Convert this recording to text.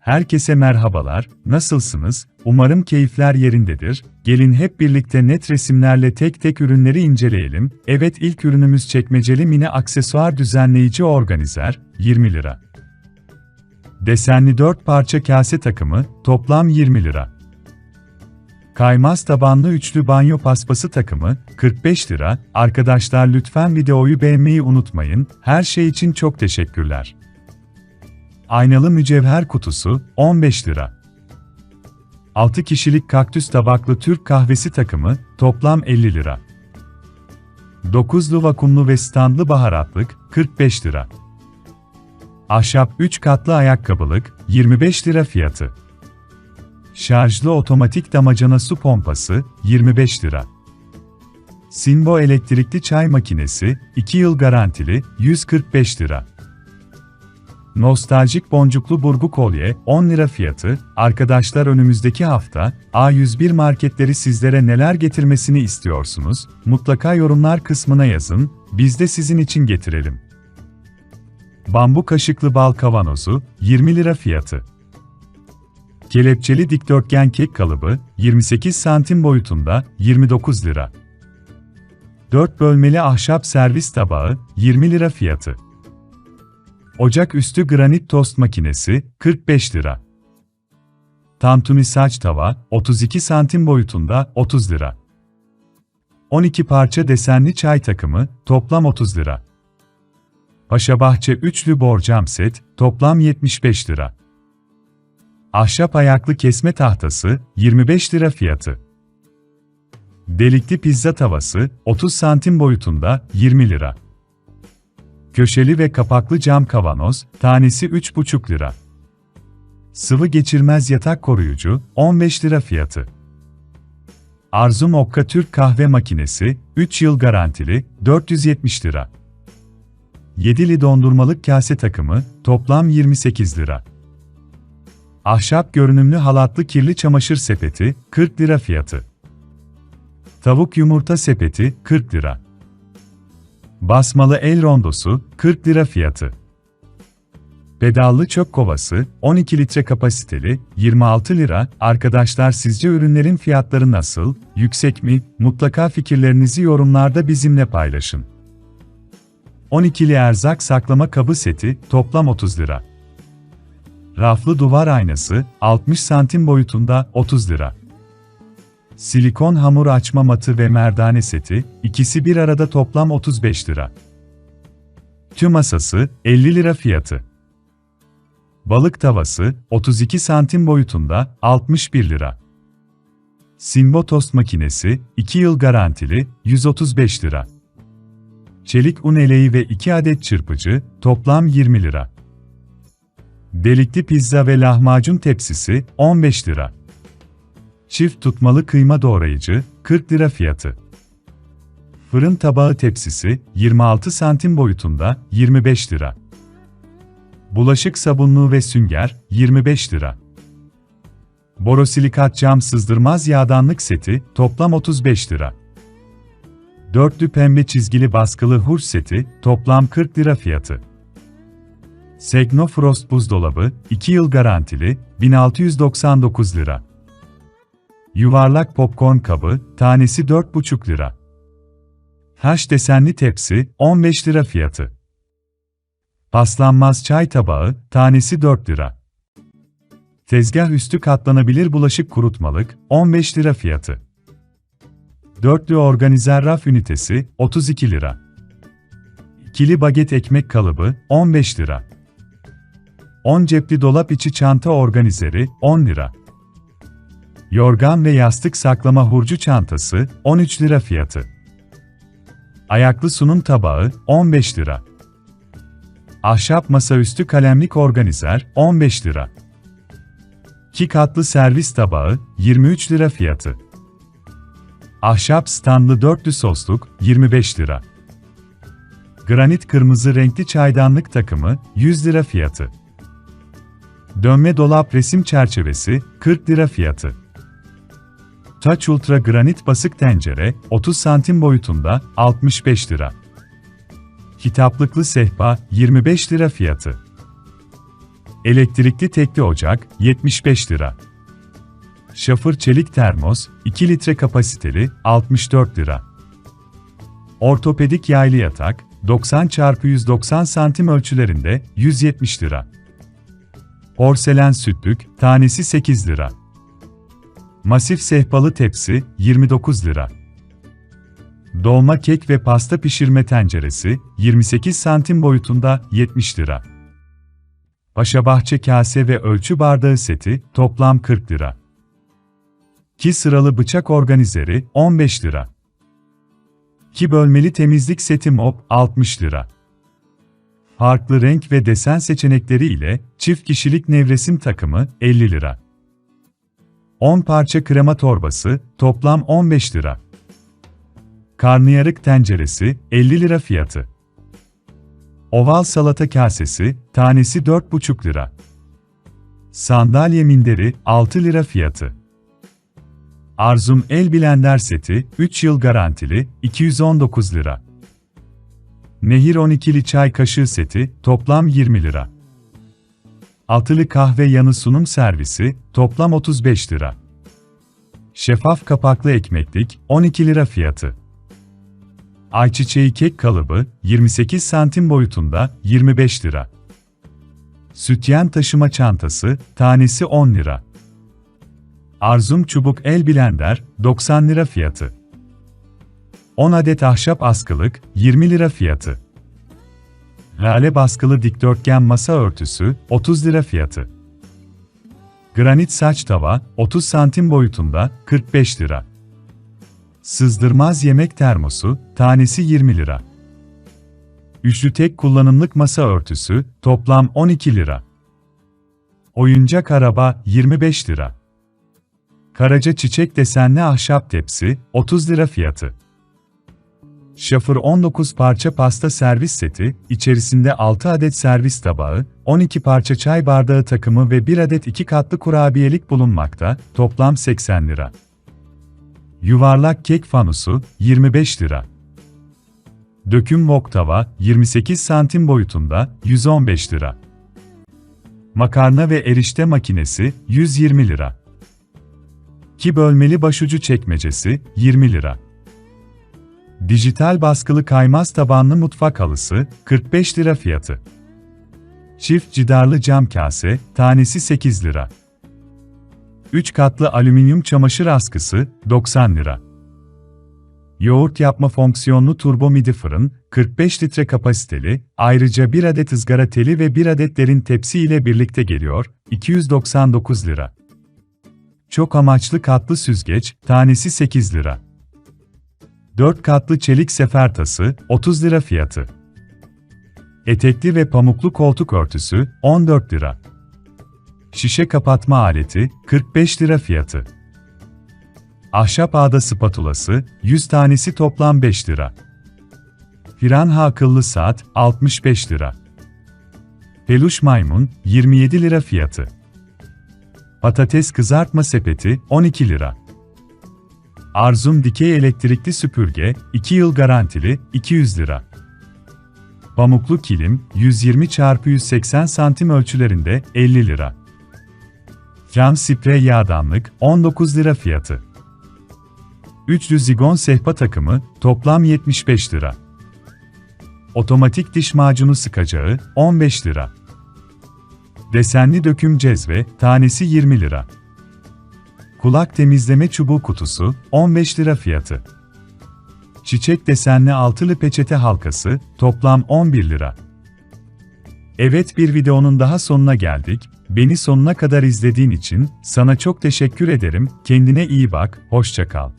Herkese merhabalar, nasılsınız? Umarım keyifler yerindedir. Gelin hep birlikte net resimlerle tek tek ürünleri inceleyelim. Evet ilk ürünümüz çekmeceli mini aksesuar düzenleyici organizer, 20 lira. Desenli 4 parça kase takımı, toplam 20 lira. Kaymaz tabanlı üçlü banyo paspası takımı, 45 lira. Arkadaşlar lütfen videoyu beğenmeyi unutmayın. Her şey için çok teşekkürler. Aynalı mücevher kutusu, 15 lira. 6 kişilik kaktüs tabaklı Türk kahvesi takımı, toplam 50 lira. 9'lu vakumlu ve standlı baharatlık, 45 lira. Ahşap 3 katlı ayakkabılık, 25 lira fiyatı. Şarjlı otomatik damacana su pompası, 25 lira. Sinbo elektrikli çay makinesi, 2 yıl garantili, 145 lira. Nostaljik boncuklu burgu kolye, 10 lira fiyatı. Arkadaşlar önümüzdeki hafta, A101 marketleri sizlere neler getirmesini istiyorsunuz? Mutlaka yorumlar kısmına yazın, biz de sizin için getirelim. Bambu kaşıklı bal kavanozu, 20 lira fiyatı. Kelepçeli dikdörtgen kek kalıbı, 28 santim boyutunda, 29 lira. 4 bölmeli ahşap servis tabağı, 20 lira fiyatı. Ocak üstü granit tost makinesi, 45 lira. Tantuni saç tava, 32 santim boyutunda, 30 lira. 12 parça desenli çay takımı, toplam 30 lira. Paşabahçe üçlü borcam set, toplam 75 lira. Ahşap ayaklı kesme tahtası, 25 lira fiyatı. Delikli pizza tavası, 30 santim boyutunda, 20 lira. Köşeli ve kapaklı cam kavanoz, tanesi 3,5 lira. Sıvı geçirmez yatak koruyucu, 15 lira fiyatı. Arzu Mokka Türk kahve makinesi, 3 yıl garantili, 470 lira. Yedili dondurmalık kase takımı, toplam 28 lira. Ahşap görünümlü halatlı kirli çamaşır sepeti, 40 lira fiyatı. Tavuk yumurta sepeti, 40 lira. Basmalı el rondosu, 40 lira fiyatı. Pedallı çöp kovası, 12 litre kapasiteli, 26 lira. Arkadaşlar sizce ürünlerin fiyatları nasıl, yüksek mi? Mutlaka fikirlerinizi yorumlarda bizimle paylaşın. 12'li erzak saklama kabı seti, toplam 30 lira. Raflı duvar aynası, 60 santim boyutunda, 30 lira. Silikon hamur açma matı ve merdane seti, ikisi bir arada toplam 35 lira. Tüm masası, 50 lira fiyatı. Balık tavası, 32 santim boyutunda, 61 lira. Simbo tost makinesi, 2 yıl garantili, 135 lira. Çelik un eleği ve 2 adet çırpıcı, toplam 20 lira. Delikli pizza ve lahmacun tepsisi, 15 lira. Çift tutmalı kıyma doğrayıcı, 40 lira fiyatı. Fırın tabağı tepsisi, 26 santim boyutunda, 25 lira. Bulaşık sabunluğu ve sünger, 25 lira. Borosilikat cam sızdırmaz yağdanlık seti, toplam 35 lira. Dörtlü pembe çizgili baskılı hurç seti, toplam 40 lira fiyatı. Segno Frost buzdolabı, 2 yıl garantili, 1699 lira. Yuvarlak popcorn kabı, tanesi 4,5 lira. Haş desenli tepsi, 15 lira fiyatı. Paslanmaz çay tabağı, tanesi 4 lira. Tezgah üstü katlanabilir bulaşık kurutmalık, 15 lira fiyatı. Dörtlü organizer raf ünitesi, 32 lira. İkili baget ekmek kalıbı, 15 lira. 10 cepli dolap içi çanta organizeri, 10 lira. Yorgan ve yastık saklama hurcu çantası, 13 lira fiyatı. Ayaklı sunum tabağı, 15 lira. Ahşap masaüstü kalemlik organizer, 15 lira. 2 katlı servis tabağı, 23 lira fiyatı. Ahşap standlı dörtlü sosluk, 25 lira. Granit kırmızı renkli çaydanlık takımı, 100 lira fiyatı. Dönme dolap resim çerçevesi, 40 lira fiyatı. Touch Ultra granit basık tencere, 30 santim boyutunda, 65 lira. Kitaplıklı sehpa, 25 lira fiyatı. Elektrikli tekli ocak 75 lira. Şafır çelik termos 2 litre kapasiteli 64 lira. Ortopedik yaylı yatak 90 x 190 santim ölçülerinde 170 lira. Porselen sütlük tanesi 8 lira. Masif sehpalı tepsi 29 lira. Dolma kek ve pasta pişirme tenceresi 28 santim boyutunda 70 lira. Paşabahçe kase ve ölçü bardağı seti toplam 40 lira. Ki sıralı bıçak organizeri 15 lira. Ki bölmeli temizlik seti mop 60 lira. Farklı renk ve desen seçenekleri ile çift kişilik nevresim takımı 50 lira. 10 parça krema torbası toplam 15 lira. Karnıyarık tenceresi 50 lira fiyatı. Oval salata kasesi tanesi 4,5 lira. Sandalye minderi 6 lira fiyatı. Arzum el blender seti 3 yıl garantili 219 lira. Nehir 12'li çay kaşığı seti toplam 20 lira. Altılı kahve yanı sunum servisi toplam 35 lira. Şeffaf kapaklı ekmeklik 12 lira fiyatı. Ayçiçeği kek kalıbı 28 santim boyutunda 25 lira. Sütyen taşıma çantası tanesi 10 lira. Arzum çubuk el blender 90 lira fiyatı. 10 adet ahşap askılık 20 lira fiyatı. Lale baskılı dikdörtgen masa örtüsü 30 lira fiyatı. Granit saç tava 30 santim boyutunda 45 lira. Sızdırmaz yemek termosu tanesi 20 lira. Üçlü tek kullanımlık masa örtüsü toplam 12 lira. Oyuncak araba 25 lira. Karaca çiçek desenli ahşap tepsi 30 lira fiyatı. Şafır 19 parça pasta servis seti, içerisinde 6 adet servis tabağı, 12 parça çay bardağı takımı ve 1 adet 2 katlı kurabiyelik bulunmakta, toplam 80 lira. Yuvarlak kek fanusu, 25 lira. Döküm wok tava, 28 santim boyutunda, 115 lira. Makarna ve erişte makinesi, 120 lira. Ki bölmeli başucu çekmecesi, 20 lira. Dijital baskılı kaymaz tabanlı mutfak halısı, 45 lira fiyatı. Çift cidarlı cam kase, tanesi 8 lira. 3 katlı alüminyum çamaşır askısı, 90 lira. Yoğurt yapma fonksiyonlu turbo midi fırın, 45 litre kapasiteli, ayrıca 1 adet ızgara teli ve 1 adet derin tepsi ile birlikte geliyor, 299 lira. Çok amaçlı katlı süzgeç, tanesi 8 lira. 4 katlı çelik sefer tası, 30 lira fiyatı. Etekli ve pamuklu koltuk örtüsü, 14 lira. Şişe kapatma aleti, 45 lira fiyatı. Ahşap ağda spatulası, 100 tanesi toplam 5 lira. Piranha akıllı saat, 65 lira. Peluş maymun, 27 lira fiyatı. Patates kızartma sepeti, 12 lira. Arzum dikey elektrikli süpürge, 2 yıl garantili, 200 lira. Pamuklu kilim, 120 x 180 santim ölçülerinde, 50 lira. Cam sprey yağdanlık, 19 lira fiyatı. Üçlü zigon sehpa takımı, toplam 75 lira. Otomatik diş macunu sıkacağı, 15 lira. Desenli döküm cezve, tanesi 20 lira. Kulak temizleme çubuğu kutusu, 15 lira fiyatı. Çiçek desenli altılı peçete halkası, toplam 11 lira. Evet bir videonun daha sonuna geldik. Beni sonuna kadar izlediğin için sana çok teşekkür ederim. Kendine iyi bak, hoşça kal.